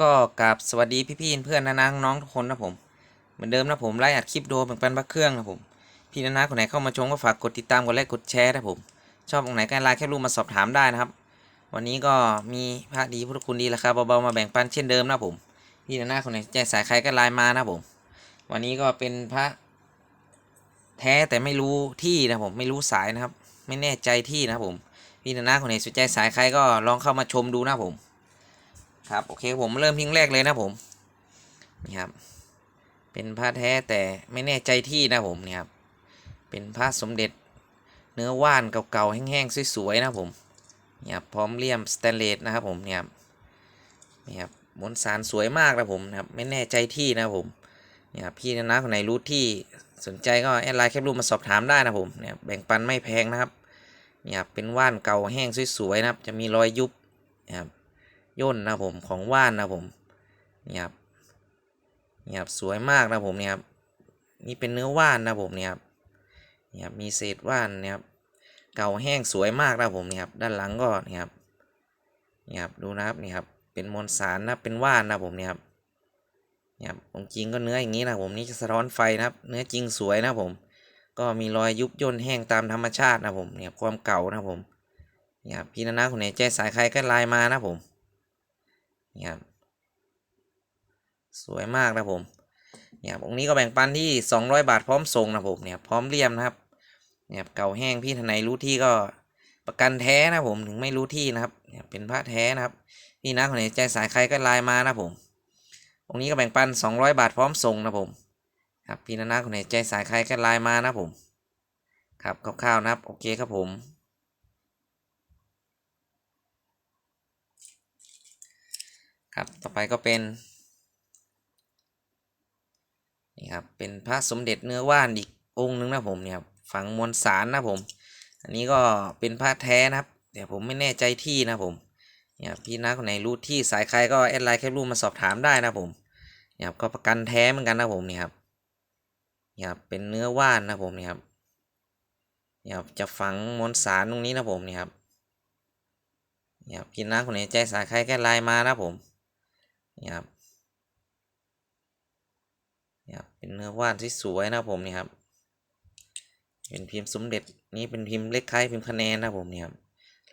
ก็กราบสวัสดีพี่ๆเพื่อนนะนะน้องทุกคนนะผม เหมือนเดิมนะผมไล่อัดคลิปโดแบ่งปันพระเครื่องนะผม พี่นะนะคนไหนเข้ามาชมก็ฝากกดติดตามกดไลค์กดแชร์นะผม ชอบตรงไหนก็ไลน์แค่รูปมาสอบถามได้นะครับ วันนี้ก็มีพระดีพุทธคุณดีราคาเบาๆมาแบ่งปันเช่นเดิมนะผม พี่นะนะคนไหนใจสายใครก็ไลน์มานะผม วันนี้ก็เป็นพระแท้แต่ไม่รู้ที่นะผมไม่รู้สายนะครับ ไม่แน่ใจที่นะผม พี่นะนะคนไหนสนใจสายใครก็ลองเข้ามาชมดูนะผม ครับโอเคผมเริ่มพิงแรกเลยนะผมนี่ครับ เป็นพระแท้แต่ไม่แน่ใจที่นะผมนี่ครับเป็นพระสมเด็จเนื้อว่านเก่าๆแห้งๆสวยๆนะผมนี่ครับพร้อมเลี่ยมสแตนเลสนะครับผมนี่ครับนี่ครับมวลสารสวยมากนะผมนะครับไม่แน่ใจที่นะผมนี่ครับพี่นะคนไหนรู้ที่สนใจก็แอดไลน์แคปรูปมาสอบถามได้นะผมเนี่ยแบ่งปันไม่แพงนะครับนี่ครับเป็นว่านเก่าแห้งสวยๆนะครับจะมีรอยยุบนะครับ ย่นนะผมของว่านนะผมเนี่ยครับเนี่ยครับสวยมากนะผมเนี่ยครับนี่เป็นเนื้อว่านนะผมเนี่ยครับเนี่ยครับมีเศษว่านเนี่ยครับเก่าแห้งสวยมากนะผมเนี่ยครับด้านหลังก็เนี่ยครับเนี่ยครับดูนะครับเนี่ยครับเป็นมวลสารนะเป็นว่านนะผมเนี่ยครับเนี่ยครับของจริงก็เนื้ออย่างนี้นะผมนี่จะสะท้อนไฟนะครับ เนื้อจริงสวยนะผม ก็มีรอยยุบย่นแห้งตามธรรมชาตินะผมเนี่ยความเก่านะผมเนี่ยครับพี่นานาคนไหนใจสายใครก็ไลน์มานะผม นี่ครับสวยมากนะผมเนี่ยองค์นี้ก็แบ่งปันที่ 200 บาทพร้อมส่งนะผมเนี่ยพร้อมเลี่ยมนะครับเนี่ยเก่าแห้งพี่ทนายรู้ที่ก็ประกันแท้นะผมถึงไม่รู้ที่นะครับเนี่ยเป็นพระแท้นะครับพี่นะคนไหนใจสายใครก็ไลน์มานะผมองค์นี้ก็แบ่งปัน 200 บาทพร้อมส่งนะผมครับพี่นะนะคนไหนใจสายใครก็ไลน์มานะผมครับคร่าวๆนะครับโอเคครับผม ครับต่อไปก็เป็นนี่ครับเป็นพระสมเด็จเนื้อว่านอีกองค์หนึงนะผมเนี่ยครับฝังมวลสารนะผม อันนี้ก็เป็นพระแท้นะครับแต่ผมไม่แน่ใจที่นะผมเนี่ยพี่นักคนไหนรู้ที่สายใครก็แอดไลน์แคปรูปมาสอบถามได้นะผมเนี่ยครับก็ประกันแท้เหมือนกันนะผมเนี่ยครับเนี่ยครับเป็นเนื้อว่านนะผมเนี่ยครับเนี่ยครับจะฝังมวลสารตรงนี้นะผมเนี่ยครับเนี่ยครับพี่นักคนไหนใจสายใครก็ไลน์มานะผม นี่ครับนี่ครับเป็นเนื้อวานที่สวยนะผมนี่ครับ เป็นพิมพ์สมเด็จนี่เป็นพิมพ์เล็กคล้ายพิมพ์คะแนนนะผมนี่ครับ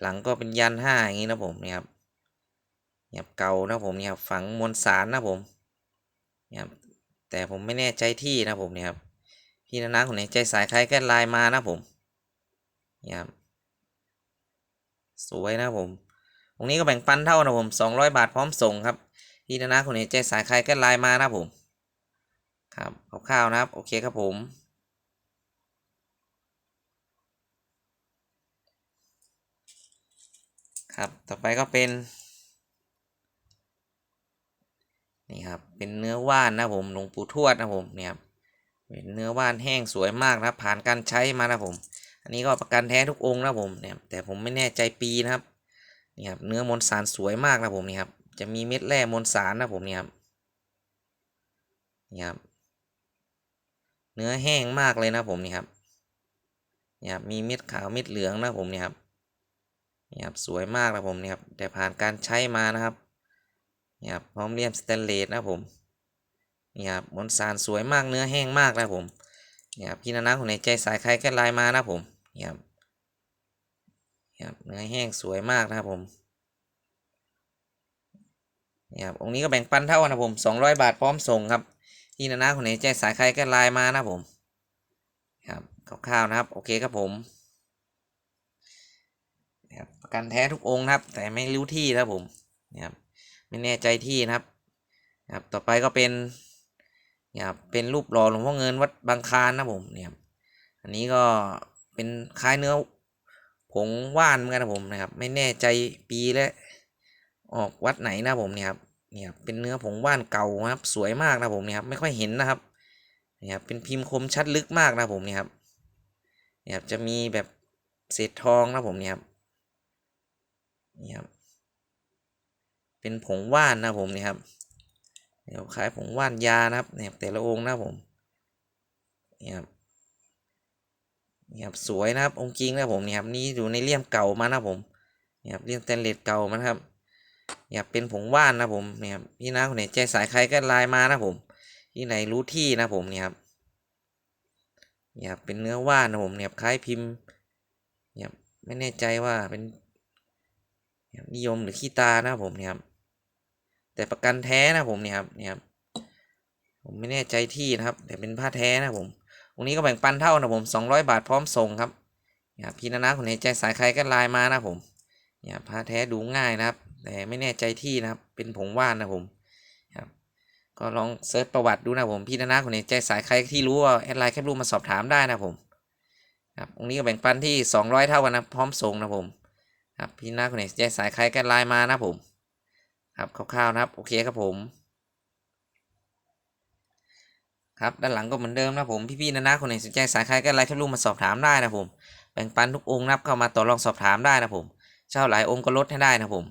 หลังก็เป็นยันห้าอย่างนี้นะผมนี่ครับนี่ครับเก่านะผมนี่ครับฝังมวลสารนะผมนี่ครับแต่ผมไม่แน่ใจที่นะผมนี่ครับพี่นานาคนไหนใจสายใครก็ไลน์มานะผมนี่ครับสวยนะผม ตรงนี้ก็แบ่งปันเท่านะผมสองร้อยบาทพร้อมส่งครับ พี่นะนะคนไหนใจสายใครก็ไลน์มานะผม ครับคร่าวๆนะครับ โอเคครับผมครับ ต่อไปก็เป็น นี่ครับ เป็นเนื้อว่านนะผม หลวงปู่ทวดนะผม เนี่ยครับ เป็นเนื้อว่านแห้งสวยมากนะครับ ผ่านการใช้มานะผม อันนี้ก็ประกันแท้ทุกองค์นะผม เนี่ย แต่ผมไม่แน่ใจปีนะครับ นี่ครับ เนื้อมวลสารสวยมากนะผมนี่ครับ จะมีเม็ดแร่มวลสารนะผมเนี่ยครับนี่ครับ เนื้อแห้งมากเลยนะผมนี่ครับนี่ครับมีเม็ดขาวเม็ดเหลืองนะผมนี่ครับนี่ครับสวยมากนะผมนี่ครับแต่ผ่านการใช้มานะครับนี่ครับพร้อมเลี่ยมสแตนเลสนะผมนี่ครับมวลสารสวยมากเนื้อแห้งมากนะผมนี่ครับพี่นานาคนไหนใจสายใครก็ไลน์มานะผมนี่ครับนี่ครับเนื้อแห้งสวยมากนะครับผม นี่ครับองค์นี้ก็แบ่งปันเท่านะผมสองร้อยบาทพร้อมส่งครับที่นานาคนไหนใจสายใครก็ไลน์มานะผมครับคร่าวๆนะครับ โอเคครับผมนะครับประกันแท้ทุกองค์นะครับ แต่ไม่รู้ที่นะผมนะครับไม่แน่ใจที่นะครับครับต่อไปก็เป็นนะครับเป็นรูปหล่อหลวงพ่อเงินวัดบางคานนะผมเนี่ยครับอันนี้ก็เป็นคล้ายเนื้อผงว่านเหมือนกันนะผมนะครับ ไม่แน่ใจปีและออกวัดไหนนะผมเนี่ยครับ เนี่ยเป็นเนื้อผงว่านเก่านะครับสวยมากนะผมเนี่ยครับไม่ค่อยเห็นนะครับเนี่ยครับเป็นพิมพ์คมชัดลึกมากนะผมเนี่ยครับเนี่ยครับจะมีแบบเศษทองนะผมเนี่ยครับเนี่ยครับเป็นผงว่านนะผมเนี่ยครับเนี่ยคล้ายผงว่านยานะครับเนี่ยแต่ละองค์นะผมเนี่ยครับเนี่ยครับสวยนะครับองค์จริงนะผมเนี่ยครับนี่อยู่ในเลี่ยมเก่ามานะผมเนี่ยครับเลี่ยมสแตนเลสเก่ามานะครับ เนี่ยเป็นผงว่านนะผมเนี่ยพี่นะคนไหนใจสายใครก็ไลน์มานะผม ที่ไหนรู้ที่นะผมเนี่ยครับเนี่ยเป็นเนื้อว่านนะผมเนี่ยคล้ายพิมพ์เนี่ยไม่แน่ใจว่าเป็นนิยมหรือขี้ตานะผมเนี่ยครับแต่ประกันแท้นะผมเนี่ยครับเนี่ยครับผมไม่แน่ใจที่นะครับ แต่เป็นผ้าแท้นะผมตรงนี้ก็แบ่งปันเท่านะผมสองร้อยบาทพร้อมส่งครับเนี่ยพี่นานาคนไหนใจสายใครก็ไลน์มานะผมเนี่ยผ้าแท้ดูง่ายนะครับ แต่ไม่แน่ใจที่นะครับ เป็นผงว่านนะผมครับก็ลองเซิร์ชประวัติดูนะผมพี่นานาคนไหนใจสายใครที่รู้ว่าแอดไลน์แคปรูปมาสอบถามได้นะผมครับตรงนี้ก็แบ่งปันที่ 200 เท่ากันนะพร้อมส่งนะผมครับพี่นานาคนไหนใจสายใครแก็ไลน์มานะผมครับคร่าวๆนะครับโอเคครับผมครับด้านหลังก็เหมือนเดิมนะผมพี่ๆนะนะคนไหนสนใจสายใครก็ไลน์แคปรูปมาสอบถามได้นะผมแบ่งปันทุกองค์นะครับเข้ามาต่อรองสอบถามได้นะผมเช่าหลายองค์ก็ลดให้ได้นะผม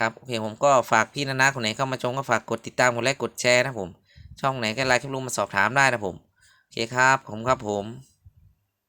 ครับโอเคผมก็ฝากพี่นานาคนไหนเข้ามาชมก็ฝากกดติดตามกดไลค์กดแชร์นะผม ช่องไหนก็ไลค์คลิปลุงมาสอบถามได้นะผม โอเคครับผมครับผม